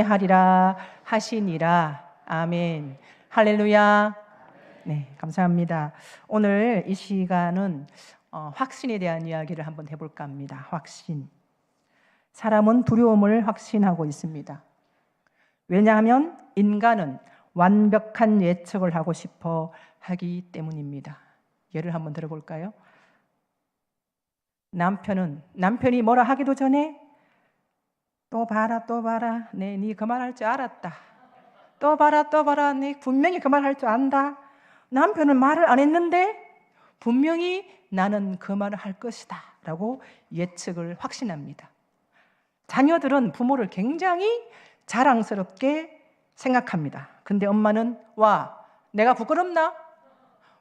하리라 하시니라. 아멘. 할렐루야. 네, 감사합니다. 오늘 이 시간은 어, 확신에 대한 이야기를 한번 해볼까 합니다. 확신. 사람은 두려움을 확신하고 있습니다. 왜냐하면 인간은 완벽한 예측을 하고 싶어 하기 때문입니다. 예를 한번 들어볼까요? 남편은 남편이 뭐라 하기도 전에 또 봐라 또 봐라 네네 그만할 줄 알았다. 또 봐라 또 봐라 네 분명히 그만할 줄 안다. 남편은 말을 안 했는데 분명히 나는 그 말을 할 것이다. 라고 예측을 확신합니다. 자녀들은 부모를 굉장히 자랑스럽게 생각합니다. 근데 엄마는 와, 내가 부끄럽나?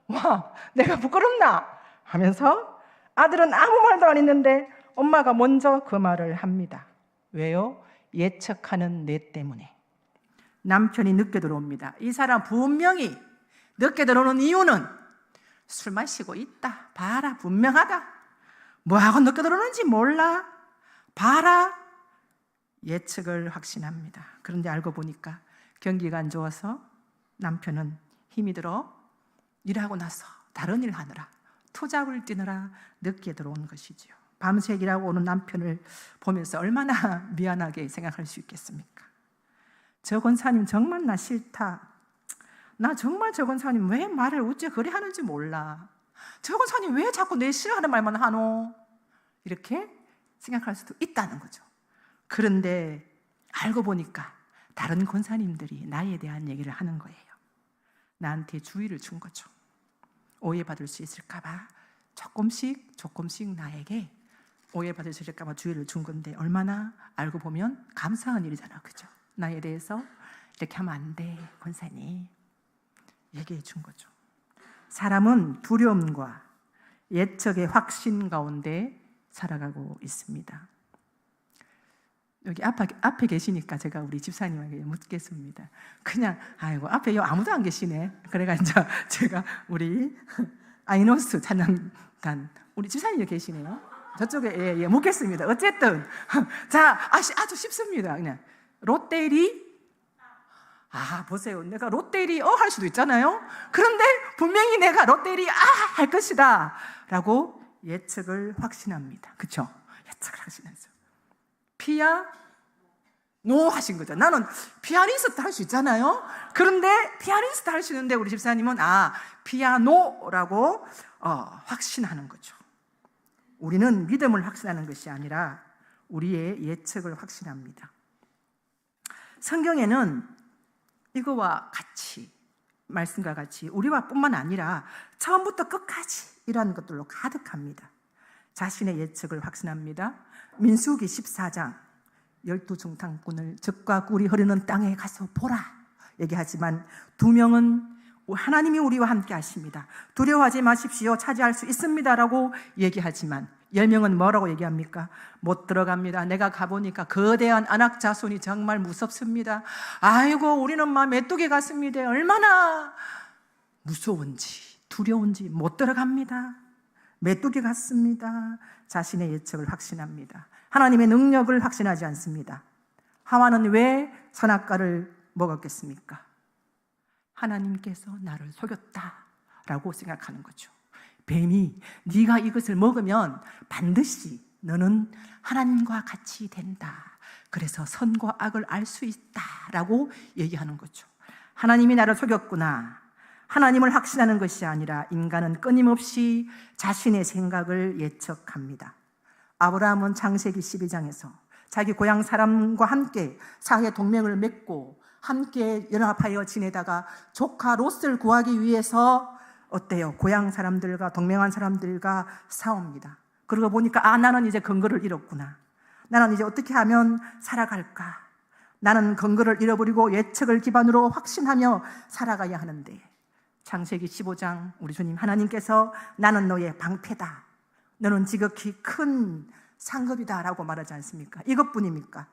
와, 내가 부끄럽나? 하면서 아들은 아무 말도 안 했는데 엄마가 먼저 그 말을 합니다. 왜요? 예측하는 내 때문에. 남편이 늦게 들어옵니다. 이 사람 분명히 늦게 들어오는 이유는 술 마시고 있다. 봐라, 분명하다. 뭐하고 늦게 들어오는지 몰라. 봐라. 예측을 확신합니다. 그런데 알고 보니까 경기가 안 좋아서 남편은 힘이 들어 일하고 나서 다른 일 하느라 투잡을 뛰느라 늦게 들어온 것이지요. 밤새 일하고 오는 남편을 보면서 얼마나 미안하게 생각할 수 있겠습니까? 저 권사님 정말 나 싫다. 나 정말 저 권사님 왜 말을 어째 그래 하는지 몰라. 저 권사님 왜 자꾸 내 싫어하는 말만 하노? 이렇게 생각할 수도 있다는 거죠. 그런데 알고 보니까 다른 권사님들이 나에 대한 얘기를 하는 거예요. 나한테 주의를 준 거죠. 오해받을 수 있을까봐 조금씩 조금씩 나에게 있을까봐 주의를 준 건데 얼마나 알고 보면 감사한 일이잖아, 그죠? 나에 대해서 이렇게 하면 안 돼, 권사님. 얘기해 준 거죠. 사람은 두려움과 예측의 확신 가운데 살아가고 있습니다. 여기 앞에, 앞에 계시니까 제가 우리 집사님에게 묻겠습니다. 그냥, 아이고, 앞에 아무도 안 계시네. 그래가 이제 제가 우리 아이노스 찬양단, 우리 집사님이 계시네요. 저쪽에, 예, 예, 묻겠습니다. 어쨌든. 자, 아시, 아주 쉽습니다. 그냥. 롯데리 아, 보세요. 내가 롯데리 어 할 수도 있잖아요. 그런데 분명히 내가 롯데리 아 할 것이다. 라고 예측을 확신합니다. 그쵸? 예측을 확신하죠. 피아 노 하신 거죠. 나는 피아니스트 할 수 있잖아요. 그런데 피아니스트 할 수 있는데 우리 집사님은 아 피아노라고 어, 확신하는 거죠. 우리는 믿음을 확신하는 것이 아니라 우리의 예측을 확신합니다. 성경에는 이거와 같이 말씀과 같이 우리와 뿐만 아니라 처음부터 끝까지 이러한 것들로 가득합니다. 자신의 예측을 확신합니다. 민수기 14장 열두 중탕꾼을 적과 꿀이 흐르는 땅에 가서 보라 얘기하지만 두 명은 하나님이 우리와 함께 하십니다. 두려워하지 마십시오. 차지할 수 있습니다라고 얘기하지만 열 명은 뭐라고 얘기합니까? 못 들어갑니다. 내가 가보니까 거대한 안악 자손이 정말 무섭습니다. 아이고 우리는 막 메뚜기 같습니다. 얼마나 무서운지 두려운지 못 들어갑니다. 메뚜기 같습니다. 자신의 예측을 확신합니다. 하나님의 능력을 확신하지 않습니다. 하와는 왜 선악과를 먹었겠습니까? 하나님께서 나를 속였다라고 생각하는 거죠. 뱀이 네가 이것을 먹으면 반드시 너는 하나님과 같이 된다. 그래서 선과 악을 알 수 있다라고 얘기하는 거죠. 하나님이 나를 속였구나. 하나님을 확신하는 것이 아니라 인간은 끊임없이 자신의 생각을 예측합니다. 아브라함은 창세기 12장에서 자기 고향 사람과 함께 사회 동맹을 맺고 함께 연합하여 지내다가 조카 롯을 구하기 위해서 어때요? 고향 사람들과 동맹한 사람들과 싸웁니다. 그러고 보니까 아 나는 이제 근거를 잃었구나. 나는 이제 어떻게 하면 살아갈까? 나는 근거를 잃어버리고 예측을 기반으로 확신하며 살아가야 하는데 창세기 15장 우리 주님 하나님께서 나는 너의 방패다. 너는 지극히 큰 상급이다라고 말하지 않습니까? 이것뿐입니까?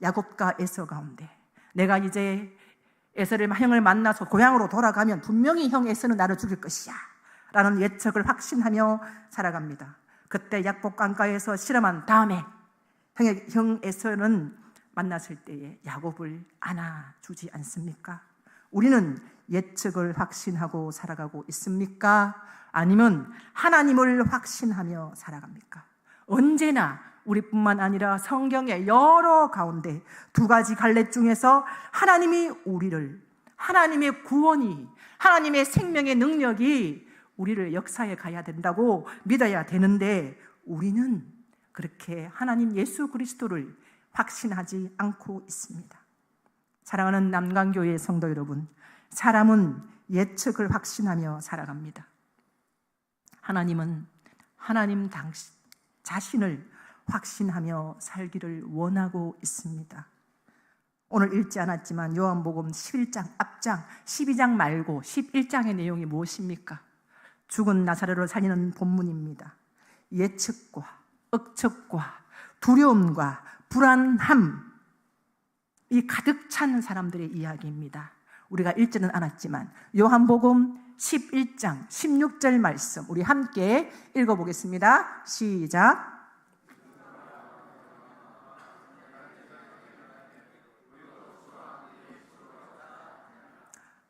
야곱과 에서 가운데 내가 이제 에서를 형을 만나서 고향으로 돌아가면 분명히 형 에서는 나를 죽일 것이야. 라는 예측을 확신하며 살아갑니다. 그때 약복 강가에서 실험한 다음에 형의 형 에서는 만났을 때에 야곱을 안아주지 않습니까? 우리는 예측을 확신하고 살아가고 있습니까? 아니면 하나님을 확신하며 살아갑니까? 언제나 우리뿐만 아니라 성경의 여러 가운데 두 가지 갈래 중에서 하나님이 우리를 하나님의 구원이 하나님의 생명의 능력이 우리를 역사에 가야 된다고 믿어야 되는데 우리는 그렇게 하나님 예수 그리스도를 확신하지 않고 있습니다. 사랑하는 남강교회 성도 여러분, 사람은 예측을 확신하며 살아갑니다. 하나님은 하나님 당신 자신을 확신하며 살기를 원하고 있습니다. 오늘 읽지 않았지만 요한복음 11장 앞장 12장 말고 11장의 내용이 무엇입니까? 죽은 나사로를 살리는 본문입니다. 예측과 억측과 두려움과 불안함 이 가득 찬 사람들의 이야기입니다. 우리가 읽지는 않았지만 요한복음 11장 16절 말씀 우리 함께 읽어보겠습니다. 시작.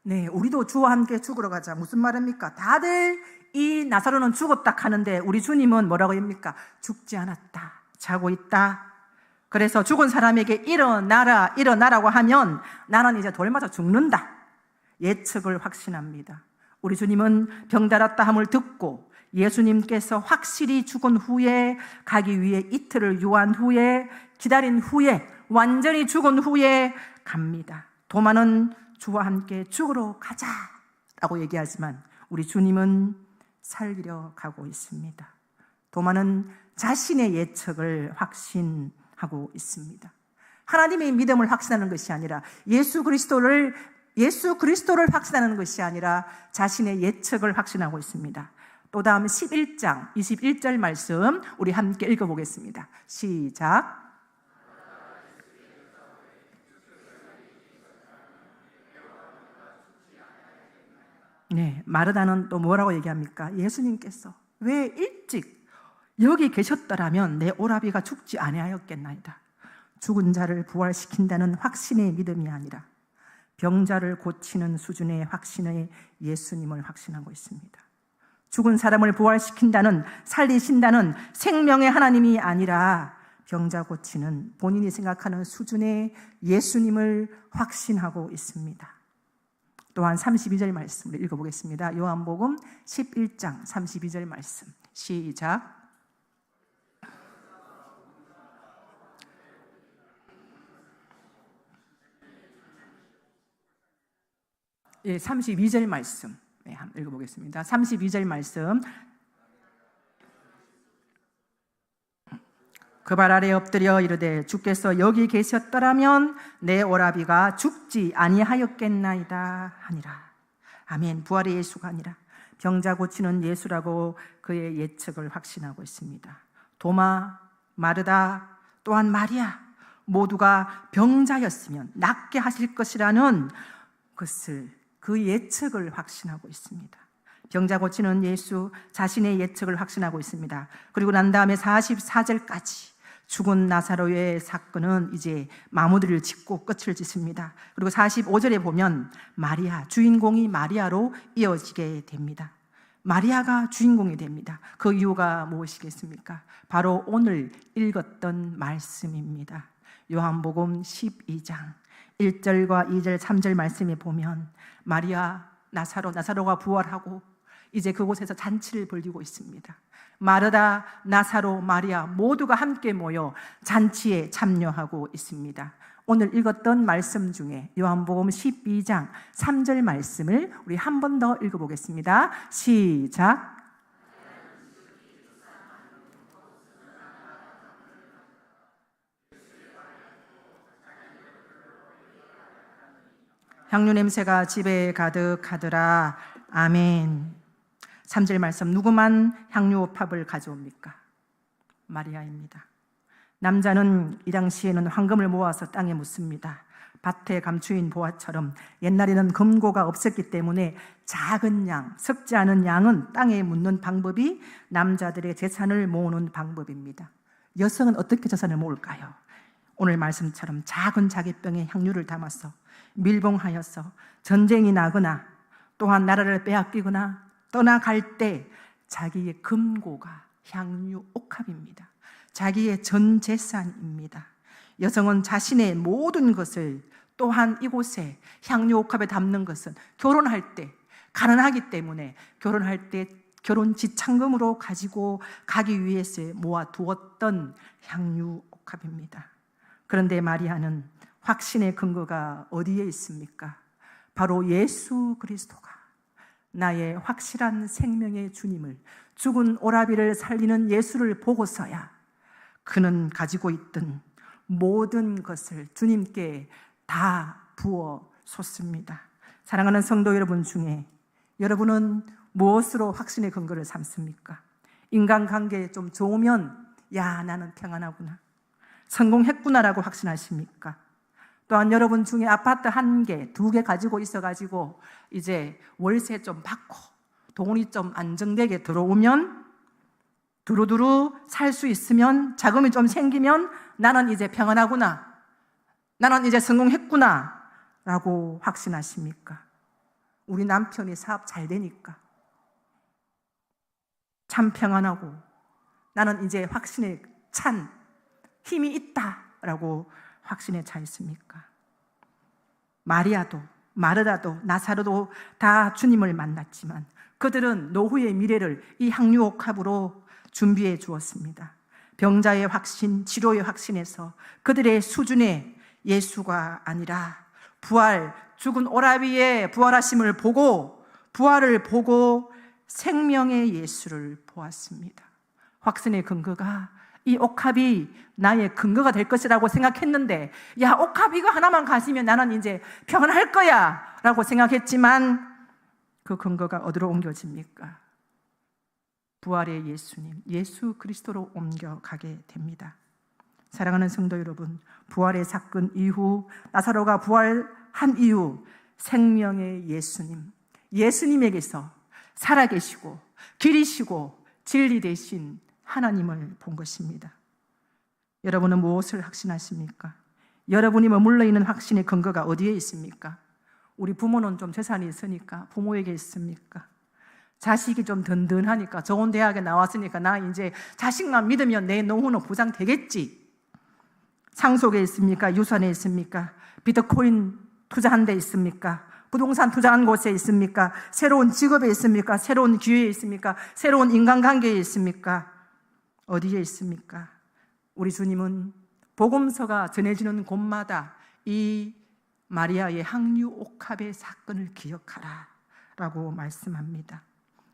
네, 우리도 주와 함께 죽으러 가자. 무슨 말입니까? 다들 이 나사로는 죽었다 하는데 우리 주님은 뭐라고 합니까? 죽지 않았다. 자고 있다. 그래서 죽은 사람에게 일어나라, 일어나라고 하면 나는 이제 돌 맞아 죽는다. 예측을 확신합니다. 우리 주님은 병달았다 함을 듣고 예수님께서 확실히 죽은 후에 가기 위해 이틀을 유한 후에 기다린 후에 완전히 죽은 후에 갑니다. 도마는 주와 함께 죽으러 가자 라고 얘기하지만 우리 주님은 살리려 가고 있습니다. 도마는 자신의 예측을 확신하고 있습니다. 하나님의 믿음을 확신하는 것이 아니라 예수 그리스도를 예수 그리스도를 확신하는 것이 아니라 자신의 예측을 확신하고 있습니다. 또 다음 11장 21절 말씀 우리 함께 읽어보겠습니다. 시작. 네, 마르다는 또 뭐라고 얘기합니까? 예수님께서 왜 일찍 여기 계셨더라면 내 오라비가 죽지 아니하였겠나이다. 죽은 자를 부활시킨다는 확신의 믿음이 아니라 병자를 고치는 수준의 확신의 예수님을 확신하고 있습니다. 죽은 사람을 부활시킨다는 살리신다는 생명의 하나님이 아니라 병자 고치는 본인이 생각하는 수준의 예수님을 확신하고 있습니다. 또한 32절 말씀을 읽어보겠습니다. 요한복음 11장 32절 말씀. 시작. 예, 32절 말씀. 네, 한번 읽어보겠습니다. 32절 말씀. 그 발 아래 엎드려 이르되 주께서 여기 계셨더라면 내 오라비가 죽지 아니하였겠나이다 하니라. 아멘. 부활의 예수가 아니라 병자 고치는 예수라고 그의 예측을 확신하고 있습니다. 도마, 마르다, 또한 마리아 모두가 병자였으면 낫게 하실 것이라는 것을 그 예측을 확신하고 있습니다. 병자 고치는 예수 자신의 예측을 확신하고 있습니다. 그리고 난 다음에 44절까지 죽은 나사로의 사건은 이제 마무리를 짓고 끝을 짓습니다. 그리고 45절에 보면 마리아, 주인공이 마리아로 이어지게 됩니다. 마리아가 주인공이 됩니다. 그 이유가 무엇이겠습니까? 바로 오늘 읽었던 말씀입니다. 요한복음 12장 1절과 2절, 3절 말씀에 보면 마리아, 나사로, 나사로가 부활하고 이제 그곳에서 잔치를 벌리고 있습니다. 마르다, 나사로, 마리아 모두가 함께 모여 잔치에 참여하고 있습니다. 오늘 읽었던 말씀 중에 요한복음 12장 3절 말씀을 우리 한 번 더 읽어보겠습니다. 시작. 향유 냄새가 집에 가득하더라. 아멘. 3절 말씀 누구만 향유팝을 가져옵니까? 마리아입니다. 남자는 이 당시에는 황금을 모아서 땅에 묻습니다. 밭에 감추인 보화처럼 옛날에는 금고가 없었기 때문에 작은 양, 섞지 않은 양은 땅에 묻는 방법이 남자들의 재산을 모으는 방법입니다. 여성은 어떻게 재산을 모을까요? 오늘 말씀처럼 작은 자기병에 향유를 담아서 밀봉하여서 전쟁이 나거나 또한 나라를 빼앗기거나 떠나갈 때 자기의 금고가 향유 옥합입니다. 자기의 전 재산입니다. 여성은 자신의 모든 것을 또한 이곳에 향유 옥합에 담는 것은 결혼할 때 가난하기 때문에 결혼할 때 결혼 지창금으로 가지고 가기 위해서 모아 두었던 향유 옥합입니다. 그런데 마리아는 확신의 근거가 어디에 있습니까? 바로 예수 그리스도가 나의 확실한 생명의 주님을 죽은 오라비를 살리는 예수를 보고서야 그는 가지고 있던 모든 것을 주님께 다 부어 쏟습니다. 사랑하는 성도 여러분 중에 여러분은 무엇으로 확신의 근거를 삼습니까? 인간관계에 좀 좋으면 야 나는 평안하구나 성공했구나라고 확신하십니까? 또한 여러분 중에 아파트 한 개, 두 개 가지고 있어가지고 이제 월세 좀 받고 돈이 좀 안정되게 들어오면 두루두루 살 수 있으면 자금이 좀 생기면 나는 이제 평안하구나. 나는 이제 성공했구나. 라고 확신하십니까? 우리 남편이 사업 잘 되니까 참 평안하고 나는 이제 확신에 찬 힘이 있다 라고 확신에 차 있습니까? 마리아도 마르다도 나사로도 다 주님을 만났지만 그들은 노후의 미래를 이 향유옥합으로 준비해 주었습니다. 병자의 확신, 치료의 확신에서 그들의 수준에 예수가 아니라 부활, 죽은 오라비의 부활하심을 보고 부활을 보고 생명의 예수를 보았습니다. 확신의 근거가 이 옥합이 나의 근거가 될 것이라고 생각했는데, 야, 옥합 이거 하나만 가지면 나는 이제 평안할 거야. 라고 생각했지만, 그 근거가 어디로 옮겨집니까? 부활의 예수님, 예수 그리스도로 옮겨가게 됩니다. 사랑하는 성도 여러분, 부활의 사건 이후, 나사로가 부활한 이후, 생명의 예수님, 예수님에게서 살아계시고, 길이시고, 진리 되신 하나님을 본 것입니다. 여러분은 무엇을 확신하십니까? 여러분이 머물러 있는 확신의 근거가 어디에 있습니까? 우리 부모는 좀 재산이 있으니까 부모에게 있습니까? 자식이 좀 든든하니까 좋은 대학에 나왔으니까 나 이제 자식만 믿으면 내 노후는 보장되겠지. 상속에 있습니까? 유산에 있습니까? 비트코인 투자한 데 있습니까? 부동산 투자한 곳에 있습니까? 새로운 직업에 있습니까? 새로운 기회에 있습니까? 새로운 인간관계에 있습니까? 어디에 있습니까? 우리 주님은 복음서가 전해지는 곳마다 이 마리아의 항류 옥합의 사건을 기억하라 라고 말씀합니다.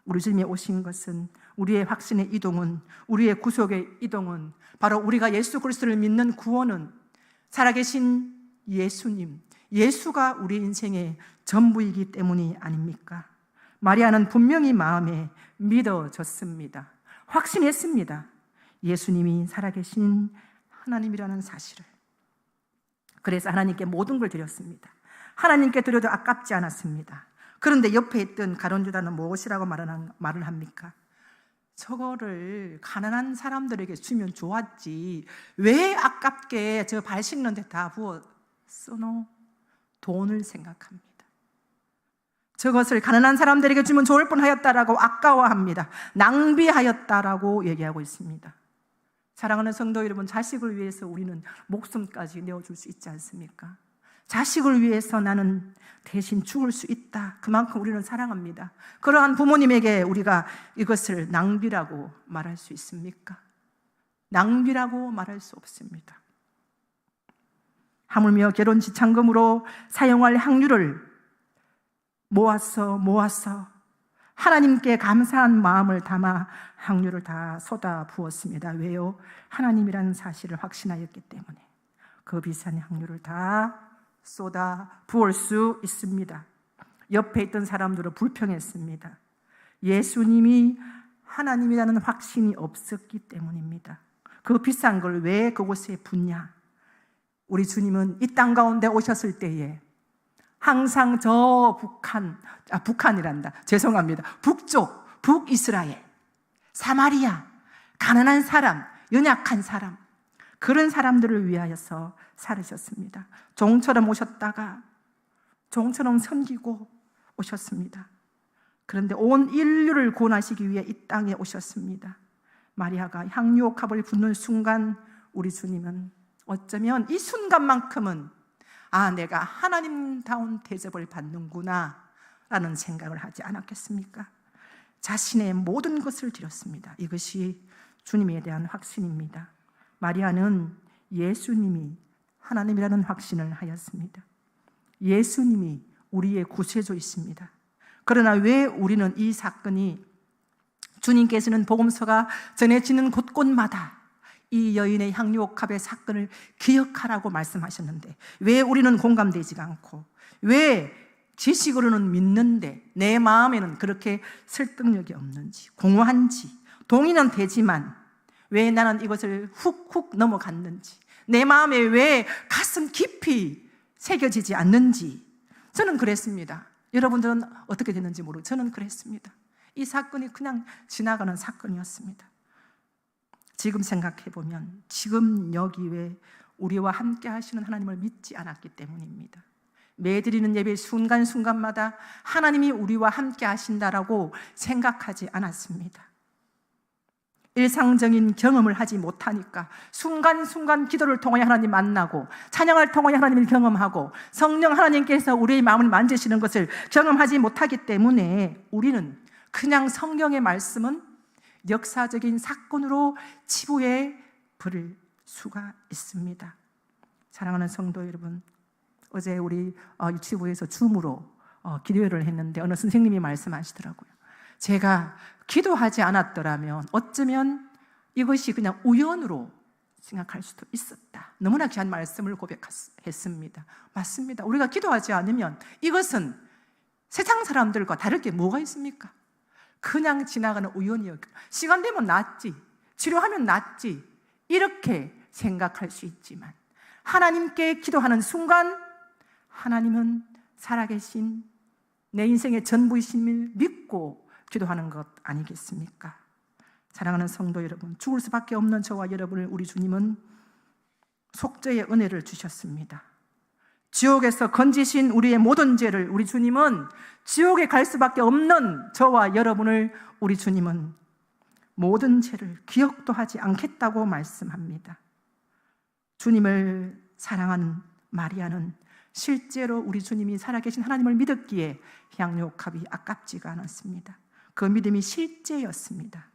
우리 주님이 오신 것은 우리의 확신의 이동은 우리의 구속의 이동은 바로 우리가 예수 그리스도를 믿는 구원은 살아계신 예수님, 예수가 우리 인생의 전부이기 때문이 아닙니까? 마리아는 분명히 마음에 믿어졌습니다. 확신했습니다. 예수님이 살아계신 하나님이라는 사실을. 그래서 하나님께 모든 걸 드렸습니다. 하나님께 드려도 아깝지 않았습니다. 그런데 옆에 있던 가론주다는 무엇이라고 말을 합니까? 저거를 가난한 사람들에게 주면 좋았지. 왜 아깝게 저 발 씻는 데 다 부어 써노? 돈을 생각합니다. 저것을 가난한 사람들에게 주면 좋을 뻔 하였다라고 아까워합니다. 낭비하였다라고 얘기하고 있습니다. 사랑하는 성도 여러분, 자식을 위해서 우리는 목숨까지 내어줄 수 있지 않습니까? 자식을 위해서 나는 대신 죽을 수 있다. 그만큼 우리는 사랑합니다. 그러한 부모님에게 우리가 이것을 낭비라고 말할 수 있습니까? 낭비라고 말할 수 없습니다. 하물며 결혼 지창금으로 사용할 향유를 모아서 모아서 하나님께 감사한 마음을 담아 향유를 다 쏟아 부었습니다. 왜요? 하나님이라는 사실을 확신하였기 때문에 그 비싼 향유를 다 쏟아 부을 수 있습니다. 옆에 있던 사람들은 불평했습니다. 예수님이 하나님이라는 확신이 없었기 때문입니다. 그 비싼 걸 왜 그곳에 붓냐? 우리 주님은 이 땅 가운데 오셨을 때에 항상 저 북한, 아, 북한이란다. 죄송합니다. 북쪽, 북이스라엘, 사마리아, 가난한 사람, 연약한 사람, 그런 사람들을 위하여서 살으셨습니다. 종처럼 오셨다가 종처럼 섬기고 오셨습니다. 그런데 온 인류를 구원하시기 위해 이 땅에 오셨습니다. 마리아가 향유옥합을 붓는 순간 우리 주님은 어쩌면 이 순간만큼은 아 내가 하나님다운 대접을 받는구나 라는 생각을 하지 않았겠습니까? 자신의 모든 것을 드렸습니다. 이것이 주님에 대한 확신입니다. 마리아는 예수님이 하나님이라는 확신을 하였습니다. 예수님이 우리의 구세주이십니다. 그러나 왜 우리는 이 사건이 주님께서는 복음서가 전해지는 곳곳마다 이 여인의 향유옥합의 사건을 기억하라고 말씀하셨는데 왜 우리는 공감되지가 않고 왜 지식으로는 믿는데 내 마음에는 그렇게 설득력이 없는지 공허한지 동의는 되지만 왜 나는 이것을 훅훅 넘어갔는지 내 마음에 왜 가슴 깊이 새겨지지 않는지 저는 그랬습니다. 여러분들은 어떻게 됐는지 모르고 저는 그랬습니다. 이 사건이 그냥 지나가는 사건이었습니다. 지금 생각해 보면 지금 여기 왜 우리와 함께 하시는 하나님을 믿지 않았기 때문입니다. 매드리는 예배 순간순간마다 하나님이 우리와 함께 하신다라고 생각하지 않았습니다. 일상적인 경험을 하지 못하니까 순간순간 기도를 통하여 하나님 만나고 찬양을 통하여 하나님을 경험하고 성령 하나님께서 우리의 마음을 만지시는 것을 경험하지 못하기 때문에 우리는 그냥 성경의 말씀은 역사적인 사건으로 치부해 버릴 수가 있습니다. 사랑하는 성도 여러분, 어제 우리 어, 유치부에서 줌으로 어, 기도회를 했는데 어느 선생님이 말씀하시더라고요. 제가 기도하지 않았더라면 어쩌면 이것이 그냥 우연으로 생각할 수도 있었다. 너무나 귀한 말씀을 고백했습니다. 맞습니다. 우리가 기도하지 않으면 이것은 세상 사람들과 다를 게 뭐가 있습니까? 그냥 지나가는 우연이었 시간 되면 낫지. 치료하면 낫지. 이렇게 생각할 수 있지만 하나님께 기도하는 순간 하나님은 살아계신 내 인생의 전부이심을 믿고 기도하는 것 아니겠습니까? 사랑하는 성도 여러분, 죽을 수밖에 없는 저와 여러분을 우리 주님은 속죄의 은혜를 주셨습니다. 지옥에서 건지신 우리의 모든 죄를 우리 주님은 지옥에 갈 수밖에 없는 저와 여러분을 우리 주님은 모든 죄를 기억도 하지 않겠다고 말씀합니다. 주님을 사랑하는 마리아는 실제로 우리 주님이 살아계신 하나님을 믿었기에 향료값이 아깝지가 않았습니다. 그 믿음이 실제였습니다.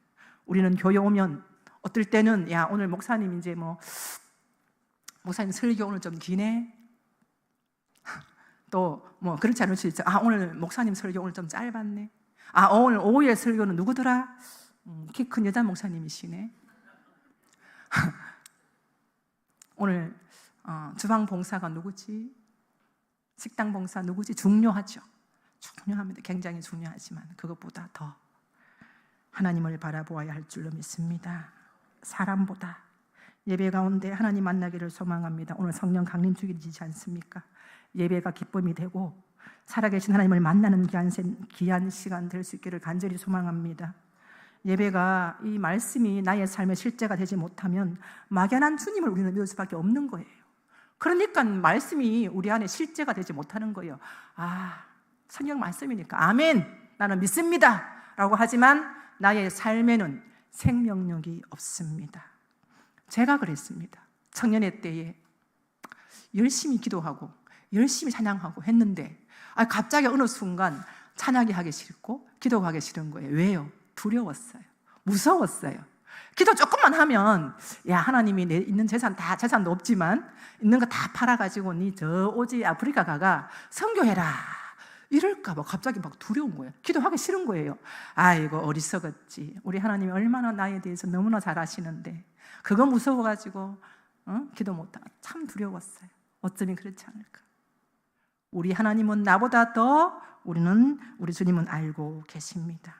우리는 교회 오면 어떨 때는 야 오늘 목사님 이제 뭐 목사님 설교 오늘 좀 기네. 또 뭐 그렇지 않을 수 있죠. 아 오늘 목사님 설교 오늘 좀 짧았네. 아 오늘 오후에 설교는 누구더라? 음, 키큰 여자 목사님이시네. 오늘 어, 주방 봉사가 누구지? 식당 봉사 누구지? 중요하죠. 중요합니다. 굉장히 중요하지만 그것보다 더 하나님을 바라보아야 할 줄로 믿습니다. 사람보다 예배 가운데 하나님 만나기를 소망합니다. 오늘 성령 강림 주기지 않습니까? 예배가 기쁨이 되고 살아계신 하나님을 만나는 귀한, 귀한 시간 될 수 있기를 간절히 소망합니다. 예배가 이 말씀이 나의 삶의 실제가 되지 못하면 막연한 주님을 우리는 믿을 수밖에 없는 거예요. 그러니까 말씀이 우리 안에 실제가 되지 못하는 거예요. 아, 성경 말씀이니까 아멘. 나는 믿습니다. 라고 하지만 나의 삶에는 생명력이 없습니다. 제가 그랬습니다. 청년의 때에 열심히 기도하고 열심히 찬양하고 했는데 아, 갑자기 어느 순간 찬양이 하기 싫고 기도하기 싫은 거예요. 왜요? 두려웠어요. 무서웠어요. 기도 조금만 하면 야 하나님이 내 있는 재산 다 재산도 없지만 있는 거 다 팔아가지고 니 저 오지 아프리카 가가 선교해라 이럴까 봐 갑자기 막 두려운 거예요. 기도하기 싫은 거예요. 아이고 어리석었지. 우리 하나님이 얼마나 나에 대해서 너무나 잘 아시는데 그거 무서워가지고 어? 기도 못하. 참 두려웠어요. 어쩌면 그렇지 않을까. 우리 하나님은 나보다 더 우리는 우리 주님은 알고 계십니다.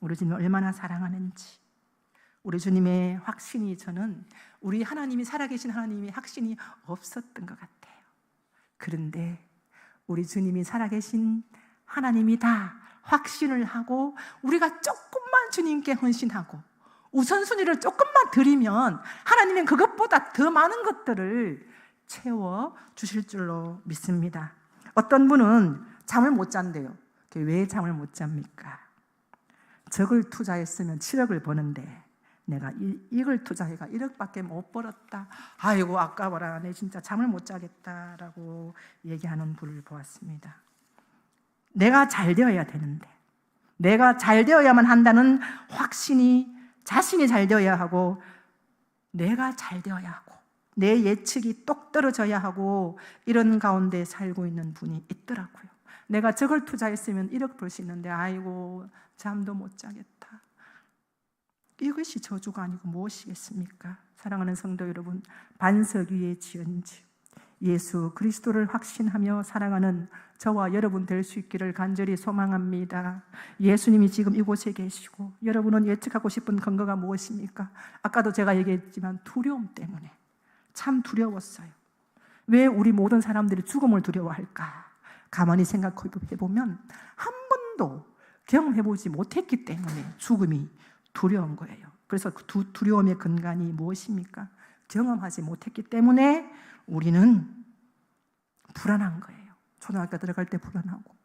우리 주님 얼마나 사랑하는지. 우리 주님의 확신이 저는 우리 하나님이 살아계신 하나님의 확신이 없었던 것 같아요. 그런데 우리 주님이 살아계신 하나님이다 확신을 하고 우리가 조금만 주님께 헌신하고 우선순위를 조금만 드리면 하나님은 그것보다 더 많은 것들을 채워 주실 줄로 믿습니다. 어떤 분은 잠을 못 잔대요. 왜 잠을 못 잡니까? 적을 투자했으면 7억을 버는데 내가 이, 이걸 투자해가 1억밖에 못 벌었다. 아이고 아까워라. 내 진짜 잠을 못 자겠다라고 얘기하는 분을 보았습니다. 내가 잘 되어야 되는데 내가 잘 되어야만 한다는 확신이 자신이 잘 되어야 하고 내가 잘 되어야 하고 내 예측이 똑 떨어져야 하고 이런 가운데 살고 있는 분이 있더라고요. 내가 저걸 투자했으면 1억 벌 수 있는데 아이고 잠도 못 자겠다. 이것이 저주가 아니고 무엇이겠습니까? 사랑하는 성도 여러분, 반석 위에 지은 집 예수 그리스도를 확신하며 사랑하는 저와 여러분 될 수 있기를 간절히 소망합니다. 예수님이 지금 이곳에 계시고 여러분은 예측하고 싶은 근거가 무엇입니까? 아까도 제가 얘기했지만 두려움 때문에 참 두려웠어요. 왜 우리 모든 사람들이 죽음을 두려워할까? 가만히 생각해 보면 한 번도 경험해 보지 못했기 때문에 죽음이 두려운 거예요. 그래서 그 두, 두려움의 근간이 무엇입니까? 경험하지 못했기 때문에 우리는 불안한 거예요. 초등학교 들어갈 때 불안하고,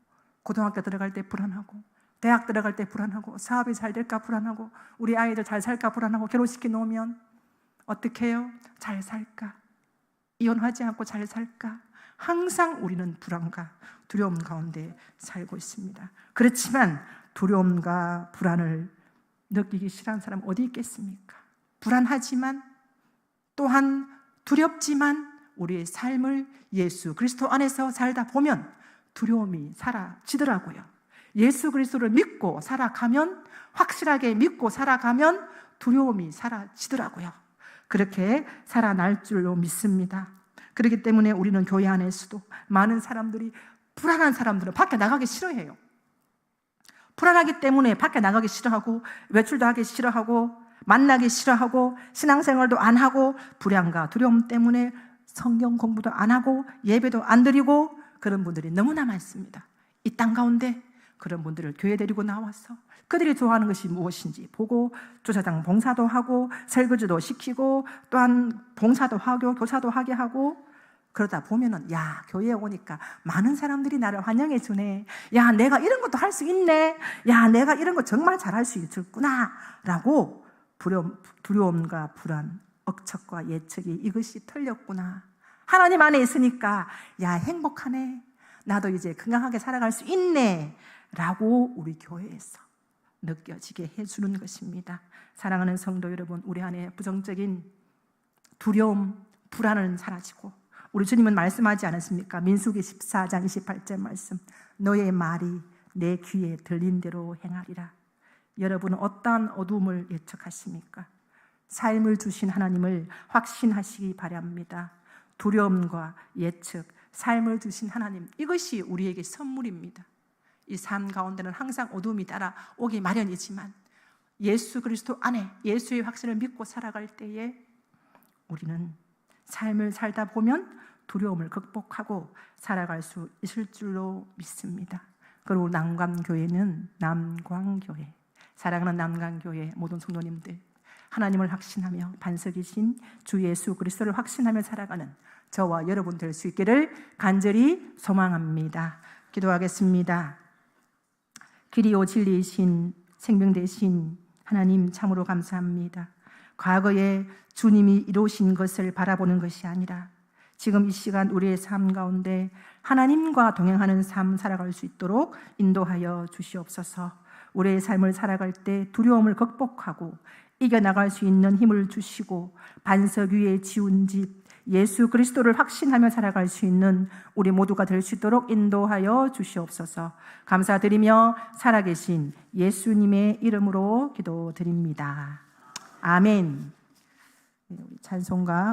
고등학교 들어갈 때 불안하고, 대학 들어갈 때 불안하고, 사업이 잘 될까 불안하고, 우리 아이들 잘 살까 불안하고, 결혼시켜 놓으면 어떻게 해요? 잘 살까? 이혼하지 않고 잘 살까? 항상 우리는 불안과 두려움 가운데 살고 있습니다. 그렇지만 두려움과 불안을 느끼기 싫어하는 사람 어디 있겠습니까? 불안하지만 또한 두렵지만 우리의 삶을 예수 그리스도 안에서 살다 보면 두려움이 사라지더라고요. 예수 그리스도를 믿고 살아가면 확실하게 믿고 살아가면 두려움이 사라지더라고요. 그렇게 살아날 줄로 믿습니다. 그렇기 때문에 우리는 교회 안에서도 많은 사람들이 불안한 사람들은 밖에 나가기 싫어해요. 불안하기 때문에 밖에 나가기 싫어하고 외출도 하기 싫어하고 만나기 싫어하고 신앙생활도 안 하고 불안과 두려움 때문에 성경 공부도 안 하고 예배도 안 드리고 그런 분들이 너무나 많습니다. 이 땅 가운데 그런 분들을 교회 데리고 나와서 그들이 좋아하는 것이 무엇인지 보고 주차장 봉사도 하고 설거지도 시키고 또한 봉사도 하고 교사도 하게 하고 그러다 보면은 야 교회에 오니까 많은 사람들이 나를 환영해 주네. 야 내가 이런 것도 할 수 있네. 야 내가 이런 거 정말 잘할 수 있을구나라고 두려움, 두려움과 불안, 억척과 예측이 이것이 틀렸구나. 하나님 안에 있으니까 야 행복하네. 나도 이제 건강하게 살아갈 수 있네. 라고 우리 교회에서 느껴지게 해주는 것입니다. 사랑하는 성도 여러분, 우리 안에 부정적인 두려움, 불안은 사라지고 우리 주님은 말씀하지 않았습니까? 민수기 14장 28절 말씀. 너의 말이 내 귀에 들린 대로 행하리라. 여러분은 어떠한 어둠을 예측하십니까? 삶을 주신 하나님을 확신하시기 바랍니다. 두려움과 예측, 삶을 주신 하나님, 이것이 우리에게 선물입니다. 이 삶 가운데는 항상 어둠이 따라오기 마련이지만 예수 그리스도 안에 예수의 확신을 믿고 살아갈 때에 우리는 삶을 살다 보면 두려움을 극복하고 살아갈 수 있을 줄로 믿습니다. 그리고 남광교회는 남광교회, 사랑하는 남광교회 모든 성도님들, 하나님을 확신하며 반석이신 주 예수 그리스도를 확신하며 살아가는 저와 여러분 될 수 있기를 간절히 소망합니다. 기도하겠습니다. 길이요 진리이신 생명 대신 하나님 참으로 감사합니다. 과거에 주님이 이루신 것을 바라보는 것이 아니라 지금 이 시간 우리의 삶 가운데 하나님과 동행하는 삶 살아갈 수 있도록 인도하여 주시옵소서. 우리의 삶을 살아갈 때 두려움을 극복하고 이겨나갈 수 있는 힘을 주시고 반석 위에 지운 집 예수 그리스도를 확신하며 살아갈 수 있는 우리 모두가 될 수 있도록 인도하여 주시옵소서. 감사드리며 살아계신 예수님의 이름으로 기도드립니다. 아멘. 찬송가